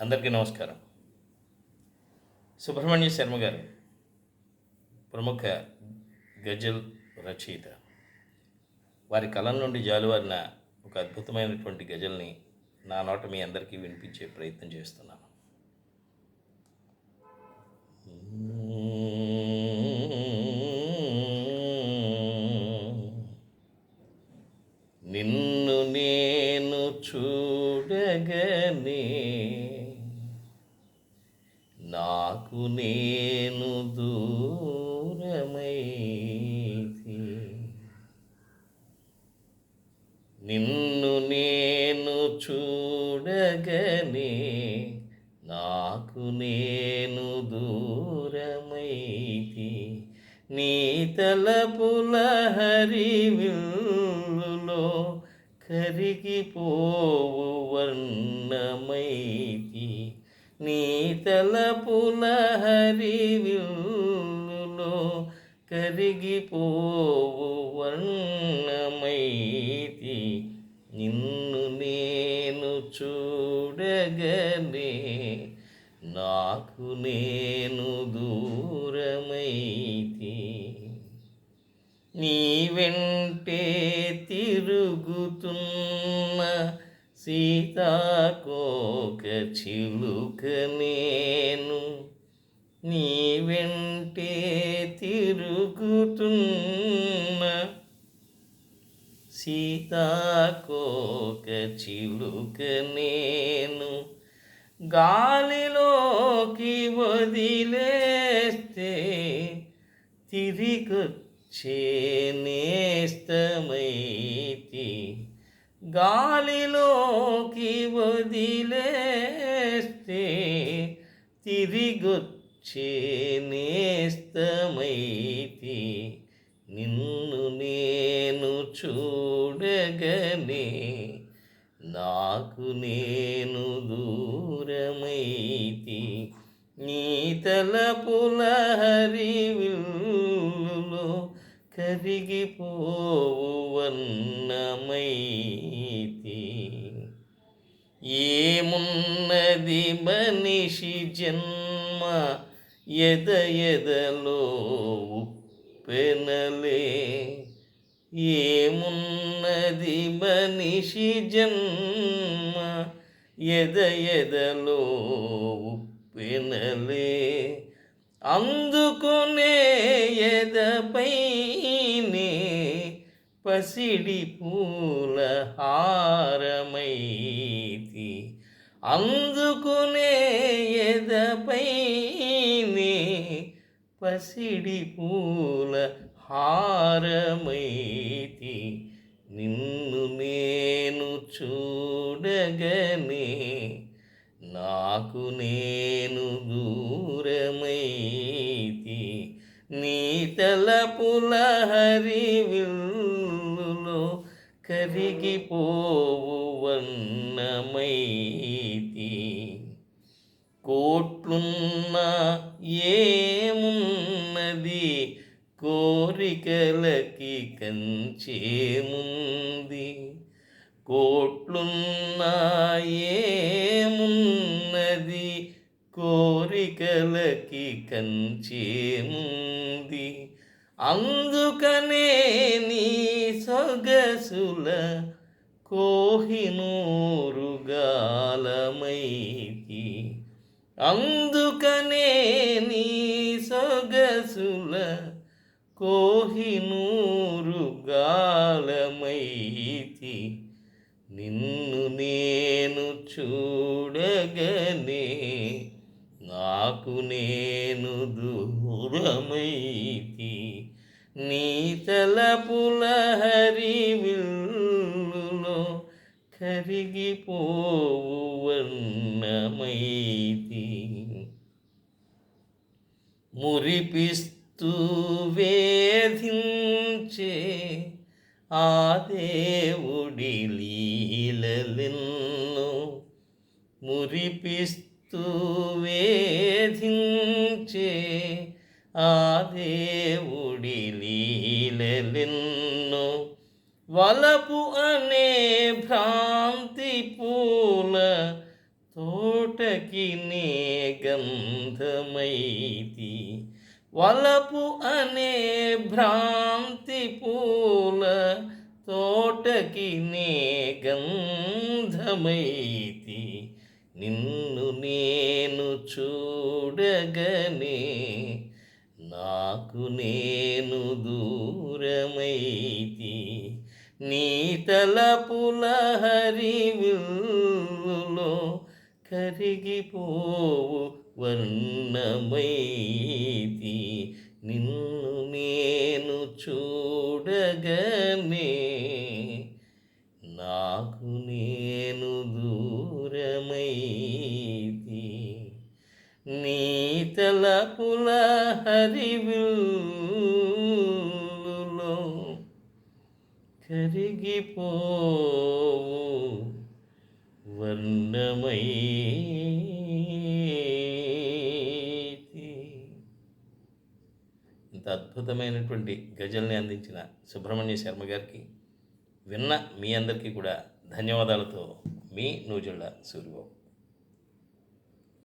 అందరికీ నమస్కారం. సుబ్రహ్మణ్య శర్మ గారు ప్రముఖ గజల్ రచయిత. వారి కలం నుండి జాలువారిన ఒక అద్భుతమైనటువంటి గజల్ని నా నోట మీ అందరికీ వినిపించే ప్రయత్నం చేస్తున్నాను. నిన్ను నేను చూడగనే నాకు నేను దూరమైతి నిన్ను నేను చూడగనే నాకు నేను దూరమైతి నీ తలపుల హరివిల్లులో కరిగిపోవు వర్ణమైతి నీ తలపుల హరివిల్లులో కరిగిపోవు వర్ణమైతి. నిన్ను నేను చూడగనే నాకు నేను దూరమైతి. నీ వెంటే తిరుగుతున్నా సీతాకోక చిలుక నేను నీ వెంటే తిరుగుతున్న సీతాకోక చిలుక నేను గాలిలోకి వదిలేస్తే తిరిగొచ్చే నేస్తమైతి గాలిలో వదిలేస్తే తిరిగొచ్చే నేస్తమైతి. నిన్ను నేను చూడగనే నాకు నేను దూరమైతి. నీ తలపుల హరివిల్లులో కరిగిపోవు వన్నమైతి ఏమున్నది మనిషి జన్మ? ఎద ఎదలో ఉప్పెనలే? ఏమున్నది మనిషి జన్మ? ఎద ఎదలో ఉప్పెనలే? అందుకునే ఎదపైనే పసిడి పూల హారమైతి అందుకునే ఎదపైనే పసిడి పూల హారమైతి నిన్ను నేను చూడగనే. నాకు నేను దూరమైతి నీ తలపుల హరివిల్లులో కరిగిపోవు వన్నమైతి. కోట్లున్న ఏమున్నది? కోరికలకి కంచేముంది? కోట్లున్న ఏమున్నది? కోరికలకి కంచేముంది? అందుకనే నీ సొగసుల కోహినూరుగాలమైతి అందుకనే నీ సొగసుల కోహినూరుగాలమైతి నిన్ను నేను చూడగనే నాకు నేను దూరమైతి నీ తలపుల హరివిల్లులో కరిగిపోవు వర్ణమైతి. మురిపిస్తూ వేధించే ఆ దేవుడి లీలలెన్ను మురిపిస్తూ వేధించే ఆ దేవుడి లీలలెన్నో వలపు అనే భ్రాంతి పూల తోటకి నే గంధమైతి. వలపు అనే భ్రాంతి పూల తోటకి నే గంధమైతి. నిన్ను నేను చూడగనే నాకు నేను దూరమైతి నీ తలపుల హరివిల్లులో కరిగిపోవు వర్ణమైతి. నిన్ను నేను చూడగనే నాకు నేను హరివిల్లులో కరిగిపోవు వర్ణమై ఇంత అద్భుతమైనటువంటి గజల్ని అందించిన సుబ్రహ్మణ్య శర్మ గారికి విన్న మీ అందరికీ కూడా ధన్యవాదాలతో మీ నూజుళ్ళ సూర్యబాబు